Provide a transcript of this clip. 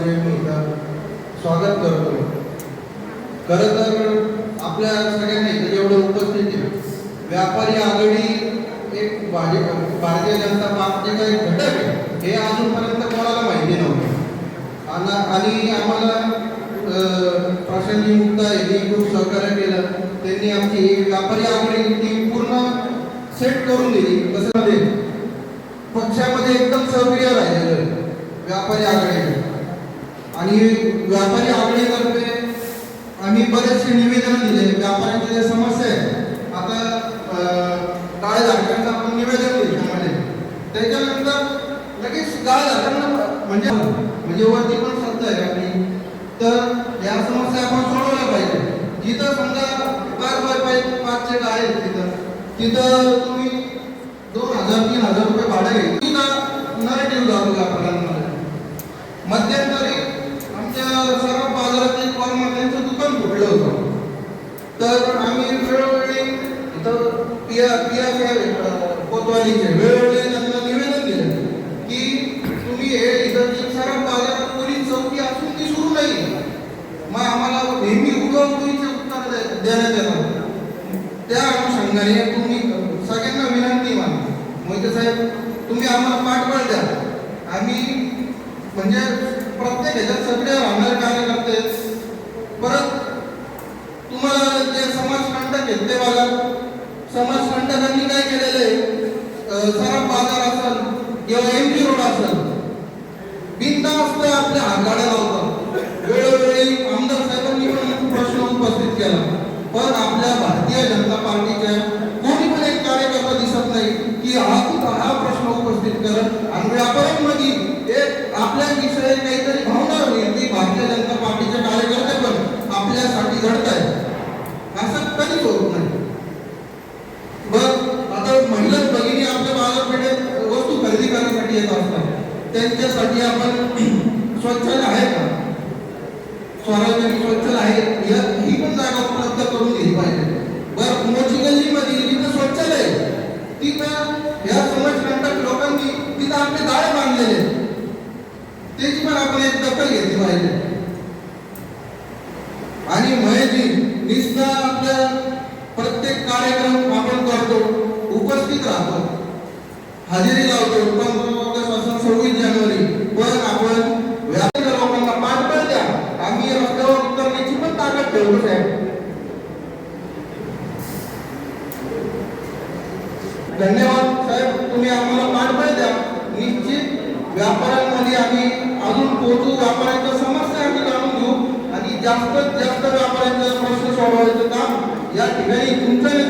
स्वागत करतो. खरं तर आपल्या सगळ्यांना इथे जेवढं उपस्थित आहे. व्यापारी आघाडी एक भाजप भारतीय जनता पार्टीचा एक घटक आहे. हे अजूनपर्यंत कोणाला माहिती नव्हतं. आणि आणि आम्हाला प्रशांतजी मुक्ता यांनी खूप सहकार्य केलं. त्यांनी आमची ही व्यापारी आघाडी टीम पूर्ण सेट करून दिली. कसं पक्षामध्ये एकदम सक्रिय राहिलेलं व्यापारी आघाडी. आणि व्यापारी आघाडीतर्फे आम्ही बरेचसे निवेदन दिले. व्यापाऱ्यांच्या ज्या समस्या आहेत आता अं, गाळे आपण निवेदन दिलं त्यामध्ये. त्याच्यानंतर लगेच गाळे धारकांना म्हणजे म्हणजे वरती पण सत्ता आहे आपली तर या समस्या आपण सोडवल्या पाहिजे. जिथं समजा पाच बाय पाच पाचशे आहेत तिथं. तिथं तुम्ही दोन हजार तीन हजार रुपये भाडं घ्यायचं तिथं नाही जातो लागू आपण. फुटलं होतं. तर आम्ही वेळोवेळी तर पिया पिया कोतवालीचे वेळोवेळी त्यांना निवेदन दिलं की तुम्ही हे इथं सारा सर्व पोलीस चौकी असून ती सुरू नाही. मग आम्हाला नेहमी उडवणुकीचे उत्तर देण्यात येतात त्या अनुषंगाने तुम्ही सगळ्यांना विनंती मानतो मोहिते साहेब तुम्ही आम्हाला पाठबळ द्या. आम्ही म्हणजे प्रत्येक ह्याच्यात सगळे राहणारे कार्यकर्ते. परत तुम्हाला जे समाजकंटक आहेत ते बघा. समाजकंटकांनी काय केलेलं आहे? सराफ बाजार असेल किंवा एम जी रोड असेल बिनधास्त आपल्या हातगाड्या लावतात वेळोवेळी आमदार साहेबांनी पण प्रश्न उपस्थित केला. पण आपल्या भारतीय जनता पार्टीच्या कोणी पण एक कार्यकर्ता दिसत नाही की हा हा प्रश्न उपस्थित करत. आणि व्यापाऱ्यांमध्ये एक आपल्या विषय काहीतरी भावना होईल की भारतीय जनता पार्टीचे कार्यकर्ते पण आपल्यासाठी घडत आहेत असं कधीच होत नाही बर आता महिला भगिनी आपल्या बाजारपेठेत वस्तू खरेदी करण्यासाठी येत असतात. त्यांच्यासाठी आपण शौचालय आहे का? स्वराज्य शौचालय आहे ही पण जागा उपलब्ध करून दिली पाहिजे. बर मोची तिथं जिथं आहे, तिथं ह्या समाजकंटक लोकांनी तिथं आपले जाळे बांधलेले आहेत. त्याची पण आपण एक दखल घेतली पाहिजे. आणि महेशजी निस्ता आपल्या प्रत्येक कार्यक्रम आपण करतो उपस्थित राहतो. हजेरी लावतो पण सव्वीस जानेवारी. पण आपण व्यापारी लोकांना पाठबळ द्या. आम्ही रस्त्यावर उतरण्याची पण ताकद ठेवतो साहेब. धन्यवाद साहेब. तुम्ही आम्हाला पाठबळ द्या. निश्चित व्यापाऱ्यांमध्ये आम्ही अजून पोहोचू व्यापाऱ्यांच्या समस्या आम्ही जाणून घेऊ. आणि जास्तीत जास्त व्यापाऱ्यांचा प्रश्न सोडवायचं काम या ठिकाणी तुमचं